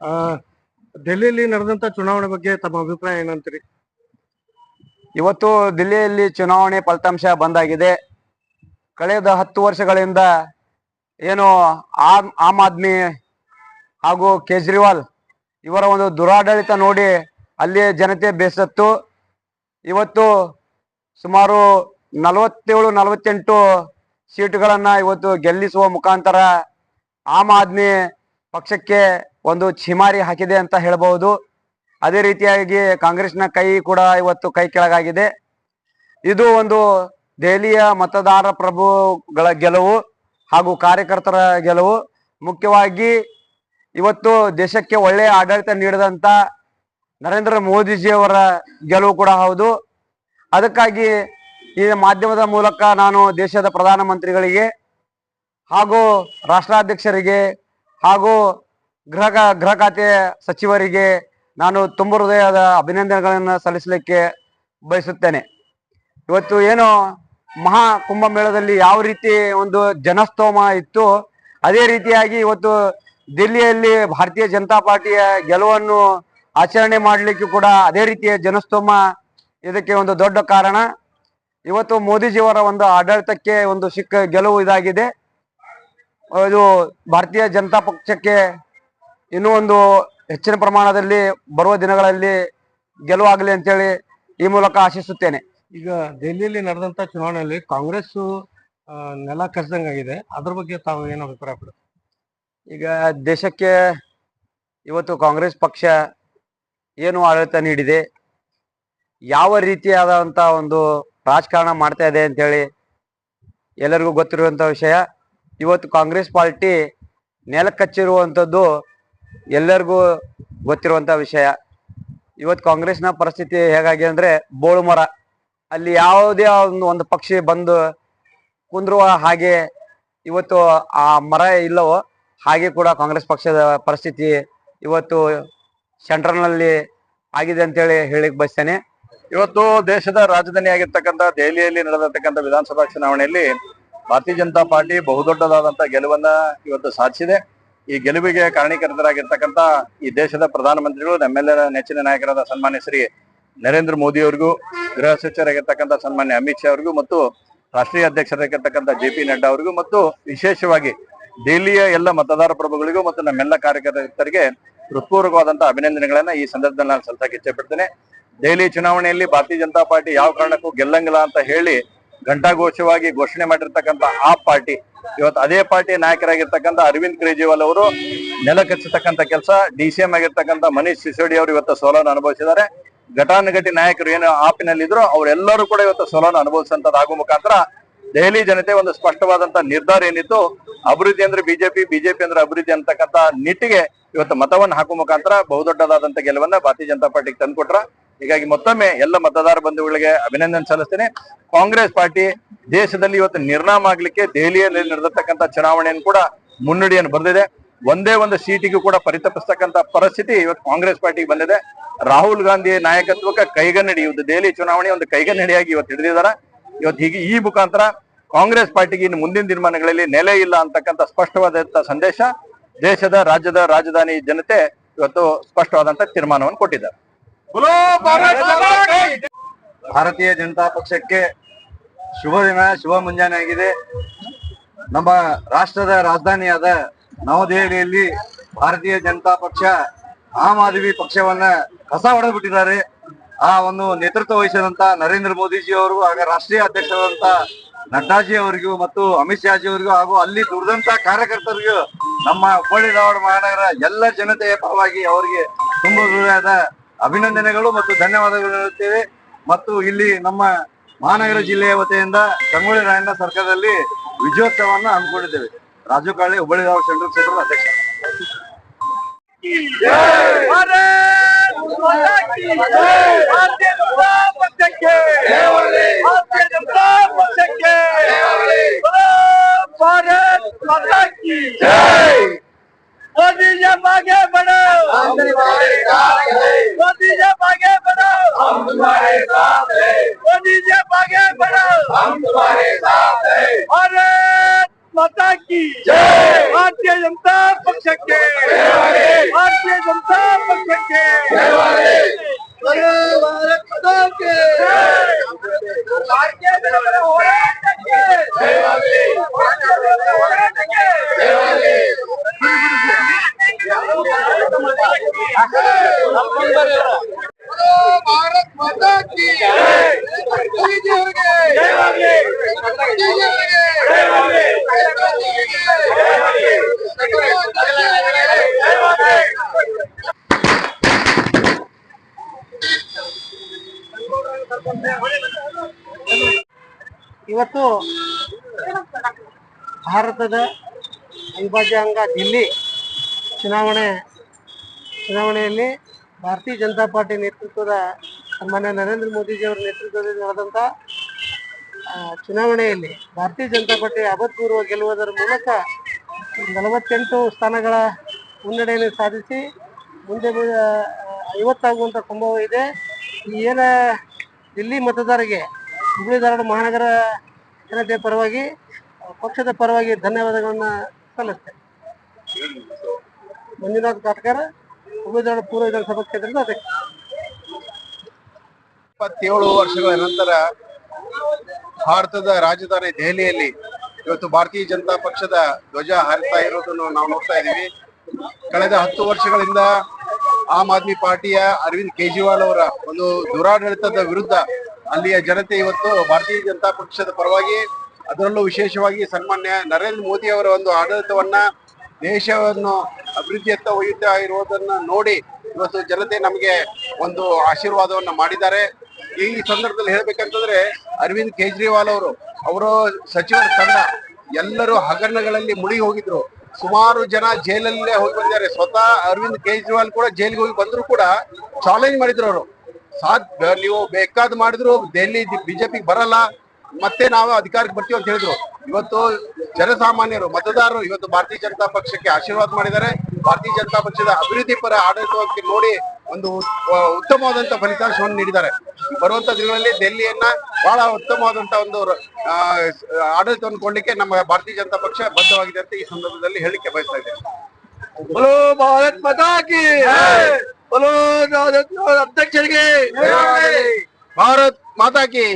ಆ ಡೆಲ್ಲಿಯಲ್ಲಿ ನಡೆದಂತ ಚುನಾವಣೆ ಬಗ್ಗೆ ತಮ್ಮ ಅಭಿಪ್ರಾಯ ಏನಂತೀರಿ? ಇವತ್ತು ದಿಲ್ಲಿಯಲ್ಲಿ ಚುನಾವಣೆ ಫಲಿತಾಂಶ ಬಂದಾಗಿದೆ. ಕಳೆದ ಹತ್ತು ವರ್ಷಗಳಿಂದ ಏನು ಆಮ್ ಆಮ್ ಆದ್ಮಿ ಹಾಗೂ ಕೇಜ್ರಿವಾಲ್ ಇವರ ಒಂದು ದುರಾಡಳಿತ ನೋಡಿ ಅಲ್ಲಿ ಜನತೆ ಬೇಸತ್ತು. ಇವತ್ತು ಸುಮಾರು ನಲವತ್ತೇಳು, ನಲವತ್ತೆಂಟು ಸೀಟುಗಳನ್ನ ಇವತ್ತು ಗೆಲ್ಲಿಸುವ ಮುಖಾಂತರ ಆಮ್ ಆದ್ಮಿ ಪಕ್ಷಕ್ಕೆ ಒಂದು ಛಿಮಾರಿ ಹಾಕಿದೆ ಅಂತ ಹೇಳಬಹುದು ಅದೇ ರೀತಿಯಾಗಿ ಕಾಂಗ್ರೆಸ್ನ ಕೈ ಕೂಡ ಇವತ್ತು ಕೈ ಕೆಳಗಾಗಿದೆ. ಇದು ಒಂದು ದೆಹಲಿಯ ಮತದಾರ ಪ್ರಭುಗಳ ಗೆಲುವು ಹಾಗೂ ಕಾರ್ಯಕರ್ತರ ಗೆಲುವು. ಮುಖ್ಯವಾಗಿ ಇವತ್ತು ದೇಶಕ್ಕೆ ಒಳ್ಳೆಯ ಆಡಳಿತ ನೀಡಿದಂತ ನರೇಂದ್ರ ಮೋದಿಜಿಯವರ ಗೆಲುವು ಕೂಡ ಹೌದು. ಅದಕ್ಕಾಗಿ ಈ ಮಾಧ್ಯಮದ ಮೂಲಕ ನಾನು ದೇಶದ ಪ್ರಧಾನಮಂತ್ರಿಗಳಿಗೆ ಹಾಗೂ ರಾಷ್ಟ್ರಾಧ್ಯಕ್ಷರಿಗೆ ಹಾಗೂ ಗೃಹ ಗೃಹ ಖಾತೆ ಸಚಿವರಿಗೆ ನಾನು ತುಂಬ ಹೃದಯದ ಅಭಿನಂದನೆಗಳನ್ನು ಸಲ್ಲಿಸಲಿಕ್ಕೆ ಬಯಸುತ್ತೇನೆ. ಇವತ್ತು ಏನು ಮಹಾ ಕುಂಭಮೇಳದಲ್ಲಿ ಯಾವ ರೀತಿ ಒಂದು ಜನಸ್ತೋಮ ಇತ್ತು, ಅದೇ ರೀತಿಯಾಗಿ ಇವತ್ತು ದಿಲ್ಲಿಯಲ್ಲಿ ಭಾರತೀಯ ಜನತಾ ಪಾರ್ಟಿಯ ಗೆಲುವನ್ನು ಆಚರಣೆ ಮಾಡಲಿಕ್ಕೆ ಕೂಡ ಅದೇ ರೀತಿಯ ಜನಸ್ತೋಮ ಇದಕ್ಕೆ ಒಂದು ದೊಡ್ಡ ಕಾರಣ. ಇವತ್ತು ಮೋದಿಜಿಯವರ ಒಂದು ಆಡಳಿತಕ್ಕೆ ಒಂದು ಸಿಕ್ಕ ಗೆಲುವು ಇದಾಗಿದೆ. ಇದು ಭಾರತೀಯ ಜನತಾ ಪಕ್ಷಕ್ಕೆ ಇನ್ನೂ ಒಂದು ಹೆಚ್ಚಿನ ಪ್ರಮಾಣದಲ್ಲಿ ಬರುವ ದಿನಗಳಲ್ಲಿ ಗೆಲುವಾಗಲಿ ಅಂತೇಳಿ ಈ ಮೂಲಕ ಆಶಿಸುತ್ತೇನೆ. ಈಗ ದೆಹಲಿಯಲ್ಲಿ ನಡೆದಂತ ಚುನಾವಣೆಯಲ್ಲಿ ಕಾಂಗ್ರೆಸ್ ನೆಲ ಕಸಿದಂಗಾಗಿದೆ. ಅದ್ರ ಬಗ್ಗೆ ತಾವು ಏನು ಅಭಿಪ್ರಾಯ ಪಡ ಈಗ ದೇಶಕ್ಕೆ ಇವತ್ತು ಕಾಂಗ್ರೆಸ್ ಪಕ್ಷ ಏನು ಆಡಳಿತ ನೀಡಿದೆ ಯಾವ ರೀತಿಯಾದಂಥ ಒಂದು ರಾಜಕಾರಣ ಮಾಡ್ತಾ ಇದೆ ಅಂತೇಳಿ ಎಲ್ಲರಿಗೂ ಗೊತ್ತಿರುವಂಥ ವಿಷಯ ಇವತ್ತು ಕಾಂಗ್ರೆಸ್ ಪಾರ್ಟಿ ನೆಲಕಚ್ಚಿರುವಂಥದ್ದು ಎಲ್ಲರಿಗೂ ಗೊತ್ತಿರುವಂತ ವಿಷಯ. ಇವತ್ತು ಕಾಂಗ್ರೆಸ್ನ ಪರಿಸ್ಥಿತಿ ಹೇಗಾಗಿದೆ ಅಂದ್ರೆ ಬೋಳು ಮರ. ಅಲ್ಲಿ ಯಾವುದೇ ಒಂದು ಒಂದು ಪಕ್ಷಿ ಬಂದು ಕುಂದ್ರುವ ಹಾಗೆ ಇವತ್ತು ಆ ಮರ ಇಲ್ಲವೋ, ಹಾಗೆ ಕೂಡ ಕಾಂಗ್ರೆಸ್ ಪಕ್ಷದ ಪರಿಸ್ಥಿತಿ ಇವತ್ತು ಸೆಂಟ್ರಲ್ನಲ್ಲಿ ಆಗಿದೆ ಅಂತೇಳಿ ಹೇಳಿಕ್ ಬಯಸ್ತೇನೆ. ಇವತ್ತು ದೇಶದ ರಾಜಧಾನಿ ಆಗಿರ್ತಕ್ಕಂಥ ದೆಹಲಿಯಲ್ಲಿ ನಡೆದಿರ್ತಕ್ಕಂಥ ವಿಧಾನಸಭಾ ಚುನಾವಣೆಯಲ್ಲಿ ಭಾರತೀಯ ಜನತಾ ಪಾರ್ಟಿ ಬಹುದೊಡ್ಡದಾದಂತ ಗೆಲುವನ್ನ ಇವತ್ತು ಸಾಧಿಸಿದೆ. ಈ ಗೆಲುವಿಗೆ ಕಾರಣೀಕರ್ತರಾಗಿರ್ತಕ್ಕಂಥ ಈ ದೇಶದ ಪ್ರಧಾನಮಂತ್ರಿಗಳು ನಮ್ಮೆಲ್ಲರ ನೆಚ್ಚಿನ ನಾಯಕರಾದ ಸನ್ಮಾನ್ಯ ಶ್ರೀ ನರೇಂದ್ರ ಮೋದಿ ಅವರಿಗೂ, ಗೃಹ ಸಚಿವರಾಗಿರ್ತಕ್ಕಂಥ ಸನ್ಮಾನ್ಯ ಅಮಿತ್ ಶಾ ಅವರಿಗೂ ಮತ್ತು ರಾಷ್ಟ್ರೀಯ ಅಧ್ಯಕ್ಷರಾಗಿರ್ತಕ್ಕಂಥ ಜೆ ಪಿ ನಡ್ಡಾ ಅವರಿಗೂ ಮತ್ತು ವಿಶೇಷವಾಗಿ ದೆಹಲಿಯ ಎಲ್ಲ ಮತದಾರ ಪ್ರಭುಗಳಿಗೂ ಮತ್ತು ನಮ್ಮೆಲ್ಲ ಕಾರ್ಯಕರ್ತರಿಗೆ ಹೃತ್ಪೂರ್ವಕವಾದಂತಹ ಅಭಿನಂದನೆಗಳನ್ನ ಈ ಸಂದರ್ಭದಲ್ಲಿ ನಾನು ಸಲ್ಸಕ್ಕೆ ಇಚ್ಛೆ ಪಡ್ತೇನೆ. ದೆಹಲಿ ಚುನಾವಣೆಯಲ್ಲಿ ಭಾರತೀಯ ಜನತಾ ಪಾರ್ಟಿ ಯಾವ ಕಾರಣಕ್ಕೂ ಗೆಲ್ಲಂಗಿಲ್ಲ ಅಂತ ಹೇಳಿ ಘಂಟಾಘೋಷವಾಗಿ ಘೋಷಣೆ ಮಾಡಿರ್ತಕ್ಕಂಥ ಆ ಪಾರ್ಟಿ. ಇವತ್ತು ಅದೇ ಪಾರ್ಟಿ ನಾಯಕರಾಗಿರ್ತಕ್ಕಂಥ ಅರವಿಂದ್ ಕೇಜ್ರಿವಾಲ್ ಅವರು ನೆಲ ಕೆಲಸ, ಡಿ ಸಿ ಎಂ ಆಗಿರ್ತಕ್ಕಂಥ ಮನೀಶ್ ಸಿಸೋಡಿ ಅವರು ಇವತ್ತು ಸೋಲನ್ನು ಅನುಭವಿಸಿದ್ದಾರೆ. ಘಟಾನುಘಟಿ ನಾಯಕರು ಏನು ಆಪಿನಲ್ಲಿದ್ರು ಅವರೆಲ್ಲರೂ ಕೂಡ ಇವತ್ತು ಸೋಲನ್ನು ಅನುಭವಿಸುವಂತದ್ದಾಗುವ ಮುಖಾಂತರ ದೆಹಲಿ ಜನತೆ ಒಂದು ಸ್ಪಷ್ಟವಾದಂತ ನಿರ್ಧಾರ ಏನಿತ್ತು, ಅಭಿವೃದ್ಧಿ ಅಂದ್ರೆ ಬಿಜೆಪಿ ಬಿಜೆಪಿ ಅಂದ್ರೆ ಅಭಿವೃದ್ಧಿ ಅಂತಕ್ಕಂಥ ನಿಟ್ಟಿಗೆ ಇವತ್ತು ಮತವನ್ನು ಹಾಕುವ ಮುಖಾಂತರ ಬಹುದೊಡ್ಡದಾದಂತ ಗೆಲುವನ್ನ ಭಾರತೀಯ ಜನತಾ ಪಾರ್ಟಿಗೆ ತಂದ್ಕೊಟ್ರ. ಹೀಗಾಗಿ ಮತ್ತೊಮ್ಮೆ ಎಲ್ಲ ಮತದಾರ ಬಂಧುಗಳಿಗೆ ಅಭಿನಂದನೆ ಸಲ್ಲಿಸ್ತೇನೆ. ಕಾಂಗ್ರೆಸ್ ಪಾರ್ಟಿ ದೇಶದಲ್ಲಿ ಇವತ್ತು ನಿರ್ನಾಮ ಆಗ್ಲಿಕ್ಕೆ ದೆಹಲಿಯಲ್ಲಿ ನಡೆದಿರ್ತಕ್ಕಂಥ ಚುನಾವಣೆಯನ್ನು ಕೂಡ ಮುನ್ನುಡಿಯನ್ನು ಬರೆದಿದೆ. ಒಂದೇ ಒಂದು ಸೀಟಿಗೂ ಕೂಡ ಪರಿತಪಿಸ್ತಕ್ಕಂಥ ಪರಿಸ್ಥಿತಿ ಇವತ್ತು ಕಾಂಗ್ರೆಸ್ ಪಾರ್ಟಿಗೆ ಬಂದಿದೆ. ರಾಹುಲ್ ಗಾಂಧಿ ನಾಯಕತ್ವಕ್ಕೆ ಕೈಗನ್ನಡಿ, ಇವತ್ತು ದೆಹಲಿ ಚುನಾವಣೆ ಒಂದು ಕೈಗನ್ನಡಿಯಾಗಿ ಇವತ್ತು ಹಿಡಿದಿದ್ದಾರೆ. ಇವತ್ತು ಹೀಗೆ ಈ ಮುಖಾಂತರ ಕಾಂಗ್ರೆಸ್ ಪಾರ್ಟಿಗೆ ಇನ್ನು ಮುಂದಿನ ದಿನಮಾನಗಳಲ್ಲಿ ನೆಲೆ ಇಲ್ಲ ಅಂತಕ್ಕಂಥ ಸ್ಪಷ್ಟವಾದಂತ ಸಂದೇಶ ದೇಶದ ರಾಜ್ಯದ ರಾಜಧಾನಿ ಜನತೆ ಇವತ್ತು ಸ್ಪಷ್ಟವಾದಂತ ತೀರ್ಮಾನವನ್ನು ಕೊಟ್ಟಿದ್ದಾರೆ. ಭಾರತೀಯ ಜನತಾ ಪಕ್ಷಕ್ಕೆ ಶುಭ ದಿನ, ಶುಭ ಮುಂಜಾನೆ ಆಗಿದೆ. ನಮ್ಮ ರಾಷ್ಟ್ರದ ರಾಜಧಾನಿಯಾದ ನವದೆಹಲಿಯಲ್ಲಿ ಭಾರತೀಯ ಜನತಾ ಪಕ್ಷ, ಆಮ್ ಆದ್ಮಿ ಪಕ್ಷವನ್ನ ಕಸ ಹೊಡೆದ್ಬಿಟ್ಟಿದ್ದಾರೆ. ಆ ಒಂದು ನೇತೃತ್ವ ವಹಿಸಿದಂತ ನರೇಂದ್ರ ಮೋದಿಜಿ ಅವರು ಹಾಗೆ ರಾಷ್ಟ್ರೀಯ ಅಧ್ಯಕ್ಷರಾದಂತ ನಡ್ಡಾಜಿ ಅವರಿಗೂ ಮತ್ತು ಅಮಿತ್ ಶಾಜಿ ಅವರಿಗೂ, ಹಾಗೂ ಅಲ್ಲಿ ದುಡಿದಂತ ಕಾರ್ಯಕರ್ತರಿಗೂ ನಮ್ಮ ಹುಬ್ಬಳ್ಳಿ ಧಾರವಾಡ ಮಹಾನಗರ ಎಲ್ಲ ಜನತೆಯ ಪರವಾಗಿ ಅವರಿಗೆ ತುಂಬ ಹೃದಯದ ಅಭಿನಂದನೆಗಳು ಮತ್ತು ಧನ್ಯವಾದಗಳು ಹೇಳುತ್ತೇವೆ. ಮತ್ತು ಇಲ್ಲಿ ನಮ್ಮ ಮಹಾನಗರ ಜಿಲ್ಲೆಯ ವತಿಯಿಂದ ಸಂಗೊಳ್ಳಿ ರಾಯಣ್ಣ ಸರ್ಕಾರದಲ್ಲಿ ವಿಜಯೋತ್ಸವವನ್ನು ಹಮ್ಮಿಕೊಂಡಿದ್ದೇವೆ. ರಾಜು ಕಾಳೆ ಹುಬ್ಬಳ್ಳಿ ರಾವ್ ಸೆಂಟ್ರಲ್ ಕ್ಷೇತ್ರದ ಅಧ್ಯಕ್ಷ. मोदी बढ़ो मोदी जब आगे बढ़ो भारत माता की भारतीय जनता पक्ष के भारतीय जनता ಇವತ್ತು ಭಾರತದ ಅವಿಭಾಜ್ಯ ಅಂಗ ದಿಲ್ಲಿ ಚುನಾವಣೆ, ಚುನಾವಣೆಯಲ್ಲಿ ಭಾರತೀಯ ಜನತಾ ಪಾರ್ಟಿ ನೇತೃತ್ವದ ಸನ್ಮಾನ್ಯ ನರೇಂದ್ರ ಮೋದಿಜಿಯವರ ನೇತೃತ್ವದಲ್ಲಿ ನಡೆದಂಥ ಚುನಾವಣೆಯಲ್ಲಿ ಭಾರತೀಯ ಜನತಾ ಪಾರ್ಟಿ ಅಭೂತಪೂರ್ವ ಗೆಲ್ಲುವುದರ ಮೂಲಕ ನಲವತ್ತೆಂಟು ಸ್ಥಾನಗಳ ಮುನ್ನಡೆಯನ್ನು ಸಾಧಿಸಿ ಮುಂದೆ ಐವತ್ತಾಗುವಂಥ ಸಂಭವ ಇದೆ. ಏನ ದಿಲ್ಲಿ ಮತದಾರರಿಗೆ ಹುಬ್ಬಳ್ಳಿ ಧಾರವಾಡ ಮಹಾನಗರ ಜನತೆಯ ಪರವಾಗಿ, ಪಕ್ಷದ ಪರವಾಗಿ ಧನ್ಯವಾದಗಳನ್ನು ಸಲ್ಲಿಸ್ತೇನೆ. ಮಂಜುನಾಥ್ ಕಾಟ್ಕರ್ ಹುಬ್ಬಳ್ಳಿ ಧಾರವಾಡ ಪೂರ್ವ ವಿಧಾನಸಭಾ ಕ್ಷೇತ್ರದ ಅಧ್ಯಕ್ಷ. ಇಪ್ಪತ್ತೇಳು ವರ್ಷಗಳ ನಂತರ ಭಾರತದ ರಾಜಧಾನಿ ದೆಹಲಿಯಲ್ಲಿ ಇವತ್ತು ಭಾರತೀಯ ಜನತಾ ಪಕ್ಷದ ಧ್ವಜ ಹಾರಿಸ್ತಾ ಇರೋದನ್ನು ನಾವು ನೋಡ್ತಾ ಇದ್ದೀವಿ. ಕಳೆದ ಹತ್ತು ವರ್ಷಗಳಿಂದ ಆಮ್ ಆದ್ಮಿ ಪಾರ್ಟಿಯ ಅರವಿಂದ್ ಕೇಜ್ರಿವಾಲ್ ಅವರ ಒಂದು ದುರಾಡಳಿತದ ವಿರುದ್ಧ ಅಲ್ಲಿಯ ಜನತೆ ಇವತ್ತು ಭಾರತೀಯ ಜನತಾ ಪಕ್ಷದ ಪರವಾಗಿ ಅದರಲ್ಲೂ ವಿಶೇಷವಾಗಿ ಸನ್ಮಾನ್ಯ ನರೇಂದ್ರ ಮೋದಿ ಅವರ ಒಂದು ಆಡಳಿತವನ್ನ ದೇಶವನ್ನು ಅಭಿವೃದ್ಧಿಯತ್ತ ಒಯ್ಯುತ್ತಾ ಇರುವುದನ್ನು ನೋಡಿ ಇವತ್ತು ಜನತೆ ನಮಗೆ ಒಂದು ಆಶೀರ್ವಾದವನ್ನು ಮಾಡಿದ್ದಾರೆ. ಈ ಸಂದರ್ಭದಲ್ಲಿ ಹೇಳ್ಬೇಕಂತಂದ್ರೆ ಅರವಿಂದ್ ಕೇಜ್ರಿವಾಲ್ ಅವರು ಅವರು ಸಚಿವರ ತಂಡ. ಎಲ್ಲರೂ ಹಗರಣಗಳಲ್ಲಿ ಮುಳುಗಿ ಹೋಗಿದ್ರು. ಸುಮಾರು ಜನ ಜೈಲಲ್ಲೇ ಹೋಗಿ ಬಂದಿದ್ದಾರೆ. ಸ್ವತಃ ಅರವಿಂದ್ ಕೇಜ್ರಿವಾಲ್ ಕೂಡ ಜೈಲಿಗೆ ಹೋಗಿ ಬಂದ್ರು ಕೂಡ ಚಾಲೆಂಜ್ ಮಾಡಿದ್ರು ಅವರು. ಸಾಧ್ ನೀವು ಬೇಕಾದ್ ಮಾಡಿದ್ರು, ದೆಹಲಿ ಬಿಜೆಪಿ ಬರಲ್ಲ, ಮತ್ತೆ ನಾವು ಅಧಿಕಾರಕ್ಕೆ ಬರ್ತೀವಿ ಅಂತ ಹೇಳಿದ್ರು. ಇವತ್ತು ಜನಸಾಮಾನ್ಯರು, ಮತದಾರರು ಇವತ್ತು ಭಾರತೀಯ ಜನತಾ ಪಕ್ಷಕ್ಕೆ ಆಶೀರ್ವಾದ ಮಾಡಿದ್ದಾರೆ. ಭಾರತೀಯ ಜನತಾ ಪಕ್ಷದ ಅಭಿವೃದ್ಧಿ ಪರ ಆಡಳಿತಕ್ಕೆ ನೋಡಿ ಒಂದು ಉತ್ತಮವಾದಂತಹ ಫಲಿತಾಂಶವನ್ನು ನೀಡಿದ್ದಾರೆ. ಬರುವಂತ ದಿನಗಳಲ್ಲಿ ದೆಹಲಿಯನ್ನ ಬಹಳ ಉತ್ತಮವಾದಂತಹ ಒಂದು ಆಡಳಿತವನ್ನು ಕೊಡಲಿಕ್ಕೆ ನಮ್ಮ ಭಾರತೀಯ ಜನತಾ ಪಕ್ಷ ಬದ್ಧವಾಗಿದೆ ಅಂತ ಈ ಸಂದರ್ಭದಲ್ಲಿ ಹೇಳಿಕೆ ಬಯಸ್ತಾ ಇದೆ ಅಧ್ಯಕ್ಷರಿಗೆ ಭಾರತ್ ಮಾತಾಕಿ